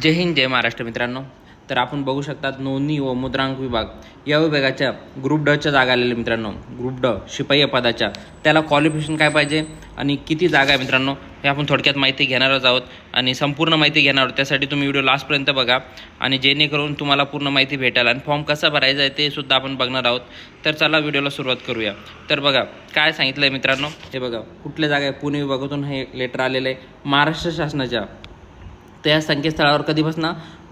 जय हिंद जय महाराष्ट्र मित्रांनो. तर आपण बघू शकतात नोंदणी व मुद्रांक विभाग. या विभागाच्या ग्रुप डच्या जागा आलेल्या मित्रांनो. ग्रुप ड शिपाई पदाच्या. त्याला क्वालिफिकेशन काय पाहिजे आणि किती जागा आहे मित्रांनो हे आपण थोडक्यात माहिती घेणारच आहोत. आणि संपूर्ण माहिती घेणार आहोत त्यासाठी तुम्ही व्हिडिओ लास्टपर्यंत बघा. आणि जेणेकरून तुम्हाला पूर्ण माहिती भेटेल. आणि फॉर्म कसा भरायचा आहे ते सुद्धा आपण बघणार आहोत. तर चला व्हिडिओला सुरुवात करूया. तर बघा काय सांगितलं आहे मित्रांनो? हे बघा कुठल्या जागा आहे? पुणे विभागातून हे लेटर आलेलं आहे. महाराष्ट्र शासनाच्या. त्या संकेतस्थळावर कधीपासून?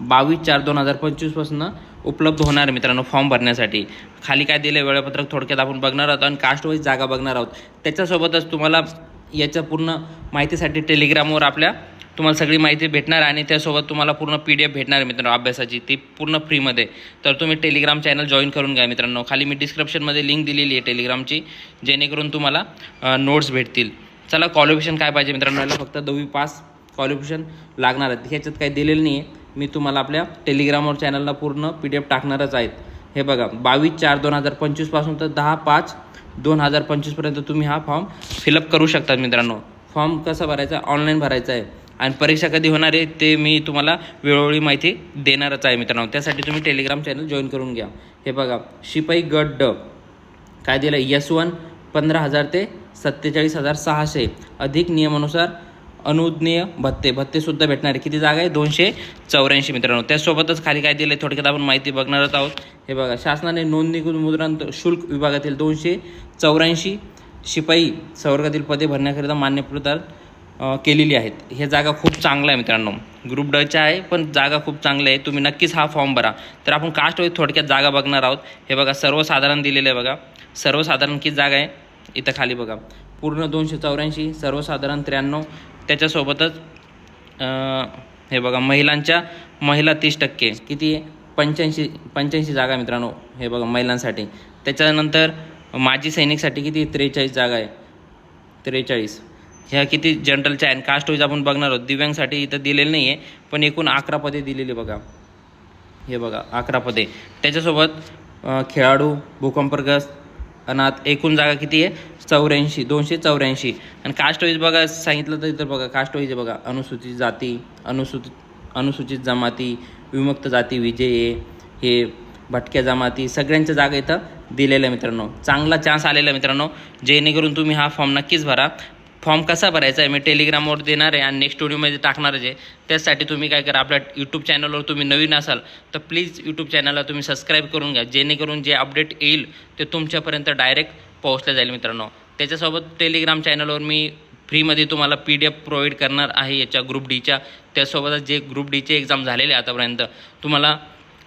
बावीस चार दोन हजार पंचवीसपासून उपलब्ध होणार आहे मित्रांनो फॉर्म भरण्यासाठी. खाली काय दिलं वेळापत्रक थोडक्यात आपण बघणार आहोत आणि कास्टवाईज जागा बघणार आहोत. त्याच्यासोबतच तुम्हाला याच्या पूर्ण माहितीसाठी टेलिग्रामवर आपल्या तुम्हाला सगळी माहिती भेटणार आणि त्यासोबत तुम्हाला पूर्ण पी डी एफ भेटणार आहे मित्रांनो अभ्यासाची. ती पूर्ण फ्रीमध्ये. तर तुम्ही टेलिग्राम चॅनल जॉईन करून घ्या मित्रांनो. खाली मी डिस्क्रिप्शनमध्ये लिंक दिलेली आहे टेलिग्रामची जेणेकरून तुम्हाला नोट्स भेटतील. चला क्वालिफिकेशन काय पाहिजे मित्रांनो? याला फक्त दहावी पास क्वालिफिकेशन लागणार आहेत. ह्याच्यात काही दिलेलं नाही आहे मी तुम्हाला आपल्या टेलिग्रामवर चॅनलला पूर्ण पी डी एफ टाकणारच आहेत. हे बघा बावीस चार दोन हजार पंचवीसपासून तर दहा पाच दोन हजार पंचवीसपर्यंत तुम्ही हा फॉर्म फिलअप करू शकता मित्रांनो. फॉर्म कसा भरायचा? ऑनलाईन भरायचा आहे. आणि परीक्षा कधी होणार आहे ते मी तुम्हाला वेळोवेळी माहिती देणारच आहे मित्रांनो. त्यासाठी तुम्ही टेलिग्राम चॅनल जॉईन करून घ्या. हे बघा शिपाई गट ड काय दिलं यस वन पंधरा हजार ते सत्तेचाळीस हजार सहाशे. अधिक नियमानुसार अनुज्ञेय भत्ते. भत्तेसुद्धा भेटणार आहे. किती जागा आहे? दोनशे चौऱ्याऐंशी मित्रांनो. त्यासोबतच खाली काय दिलं आहे थोडक्यात आपण माहिती बघणारच आहोत. हे बघा शासनाने नोंदणीकृत मुद्रांत शुल्क विभागातील दोनशे चौऱ्याऐंशी शिपाई संवर्गातील पदे भरण्याकरिता मान्यप्रदार केलेली आहेत. हे जागा खूप चांगला आहे मित्रांनो. ग्रुप डच्या आहे पण जागा खूप चांगल्या आहे. तुम्ही नक्कीच हा फॉर्म भरा. तर आपण कास्ट वाईज थोडक्यात जागा बघणार आहोत. हे बघा सर्वसाधारण दिलेलं आहे बघा. सर्वसाधारण किती जागा आहे? इथं खाली बघा. पूर्ण दोनशे चौऱ्याऐंशी सर्वसाधारण त्र्याण्णव. त्याच्यासोबतच हे बघा महिलांच्या महिला तीस टक्के. किती? पंच्याऐंशी पंच्याऐंशी जागा मित्रांनो हे बघा महिलांसाठी. त्याच्यानंतर माजी सैनिकसाठी किती? त्रेचाळीस जागा आहे. त्रेचाळीस. ह्या किती? जनरलच्या आहे कास्ट वाईज आपण बघणार आहोत. दिव्यांगसाठी इथं दिलेलं नाही आहे पण एकूण अकरा पदे दिलेली बघा. हे बघा अकरा पदे. त्याच्यासोबत खेळाडू भूकंपग्रस्त आणि आता एकूण जागा किती आहे? चौऱ्याऐंशी दोनशे चौऱ्याऐंशी. आणि कास्ट वाईज बघा सांगितलं तर इथं बघा कास्ट वाईज बघा. अनुसूचित जाती अनुसूचित अनुसूचित जमाती विमुक्त जाती विजय हे भटक्या जमाती सगळ्यांच्या जागा इथं दिलेल्या मित्रांनो. चांगला चान्स आलेला मित्रांनो. जेणेकरून तुम्ही हा फॉर्म नक्कीच भरा. फॉर्म कसा भरायचा आहे मी टेलिग्रामवर देणार आहे आणि नेक्स्ट व्हिडिओमध्ये टाकणारच आहे. त्यासाठी तुम्ही काय करा आपल्या यूट्यूब चॅनलवर तुम्ही नवीन असाल तर प्लीज यूट्यूब चॅनलला तुम्ही सबस्क्राईब करून घ्या. जेणेकरून जे अपडेट येईल ते तुमच्यापर्यंत डायरेक्ट पोहोचलं जाईल मित्रांनो. त्याच्यासोबत टेलिग्राम चॅनलवर मी फ्रीमध्ये तुम्हाला पी डी एफ प्रोव्हाइड करणार आहे याच्या ग्रुप डीच्या त्यासोबतच जे ग्रुप डीचे एक्झाम झालेले आतापर्यंत तुम्हाला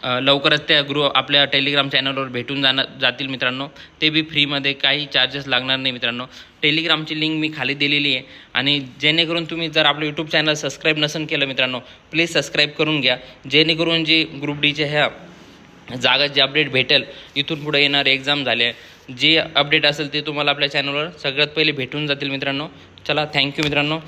लवकरच त्या ग्रुप आपल्या टेलिग्राम चॅनलवर भेटून जाणार जातील मित्रांनो. ते बी फ्रीमध्ये काही चार्जेस लागणार नाही मित्रांनो. टेलिग्रामची लिंक मी खाली दिलेली आहे. आणि जेणेकरून तुम्ही जर आपलं यूट्यूब चॅनल सबस्क्राईब नसेल केलं मित्रांनो प्लीज सबस्क्राईब करून घ्या. जेणेकरून जे ग्रुप डीच्या ह्या जागा जे अपडेट भेटेल इथून पुढे येणारे एक्झाम झाले जे अपडेट असेल ते तुम्हाला आपल्या चॅनलवर सगळ्यात पहिले भेटून जातील मित्रांनो. चला थँक्यू मित्रांनो.